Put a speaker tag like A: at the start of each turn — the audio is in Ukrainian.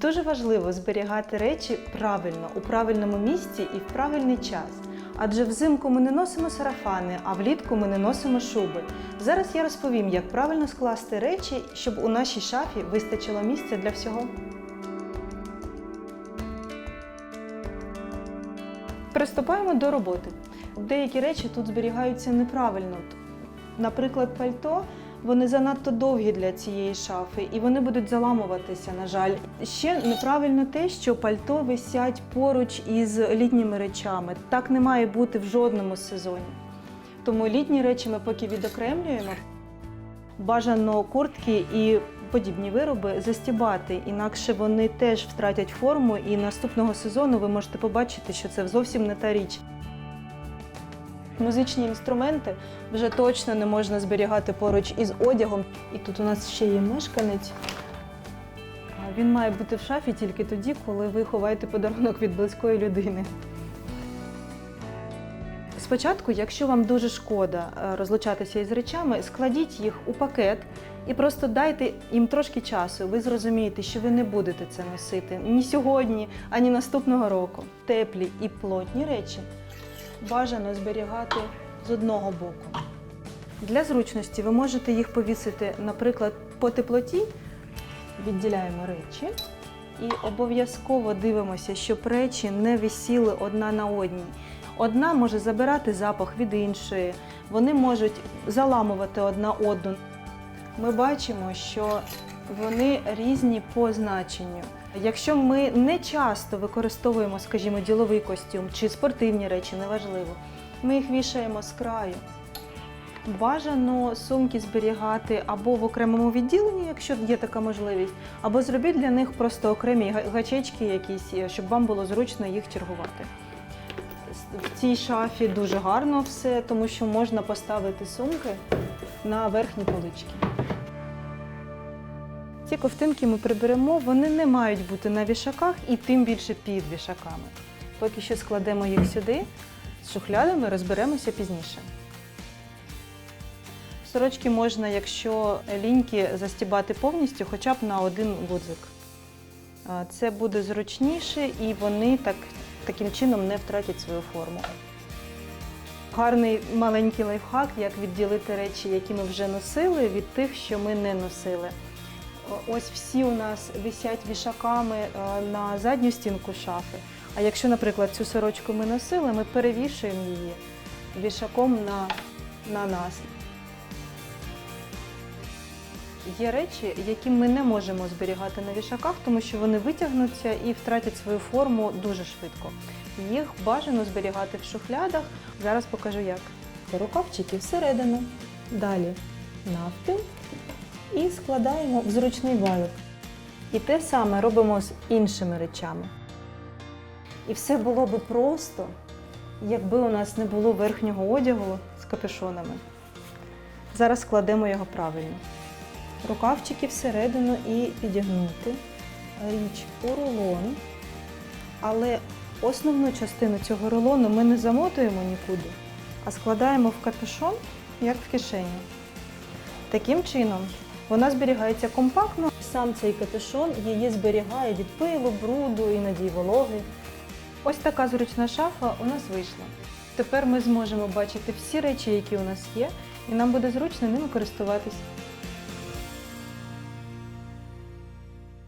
A: Дуже важливо зберігати речі правильно, у правильному місці і в правильний час. Адже взимку ми не носимо сарафани, а влітку ми не носимо шуби. Зараз я розповім, як правильно скласти речі, щоб у нашій шафі вистачило місця для всього. Приступаємо до роботи. Деякі речі тут зберігаються неправильно. Наприклад, пальто. Вони занадто довгі для цієї шафи і вони будуть заламуватися, на жаль. Ще неправильно те, що пальто висять поруч із літніми речами. Так не має бути в жодному сезоні. Тому літні речі ми поки відокремлюємо. Бажано куртки і подібні вироби застібати, інакше вони теж втратять форму, і наступного сезону ви можете побачити, що це зовсім не та річ. Музичні інструменти вже точно не можна зберігати поруч із одягом. І тут у нас ще є мешканець. Він має бути в шафі тільки тоді, коли ви ховаєте подарунок від близької людини. Спочатку, якщо вам дуже шкода е, розлучатися із речами, складіть їх у пакет і просто дайте їм трошки часу. Ви зрозумієте, що ви не будете це носити ні сьогодні, ані наступного року. Теплі і плотні речі бажано зберігати з одного боку. Для зручності ви можете їх повісити, наприклад, по теплоті. Відділяємо речі і обов'язково дивимося, щоб речі не висіли одна на одній. Одна може забирати запах від іншої, вони можуть заламувати одна одну. Ми бачимо, що вони різні по значенню. Якщо ми не часто використовуємо, скажімо, діловий костюм чи спортивні речі, неважливо, ми їх вішаємо з краю. Бажано сумки зберігати або в окремому відділенні, якщо є така можливість, або зробіть для них просто окремі гачечки якісь, е, щоб вам було зручно їх чергувати. В цій шафі дуже гарно все, тому що можна поставити сумки на верхні полички. Ці ковтинки ми приберемо, вони не мають бути на вішаках і тим більше під вішаками. Поки що складемо їх сюди, з шухлядами розберемося пізніше. Сорочки можна, якщо ліньки, застібати повністю, хоча б на один гудзик. Це буде зручніше і вони так, таким чином не втратять свою форму. Гарний маленький лайфхак, як відділити речі, які ми вже носили, від тих, що ми не носили. Ось всі у нас висять вішаками е, на задню стінку шафи. А якщо, наприклад, цю сорочку ми носили, ми перевішуємо її вішаком на, на нас. Є речі, які ми не можемо зберігати на вішаках, тому що вони витягнуться і втратять свою форму дуже швидко. Їх бажано зберігати в шухлядах. Зараз покажу як. Рукавчики всередину, далі навпіл і складаємо в зручний валик. І те саме робимо з іншими речами. І все було би просто, якби у нас не було верхнього одягу з капюшонами. Зараз складемо його правильно. Рукавчики всередину і підігнути. Річ у рулон. Але основну частину цього рулону ми не замотуємо нікуди, а складаємо в капюшон, як в кишені. Таким чином вона зберігається компактно. Сам цей капюшон її зберігає від пилу, бруду, іноді вологи. Ось така зручна шафа у нас вийшла. Тепер ми зможемо бачити всі речі, які у нас є, і нам буде зручно ними користуватись.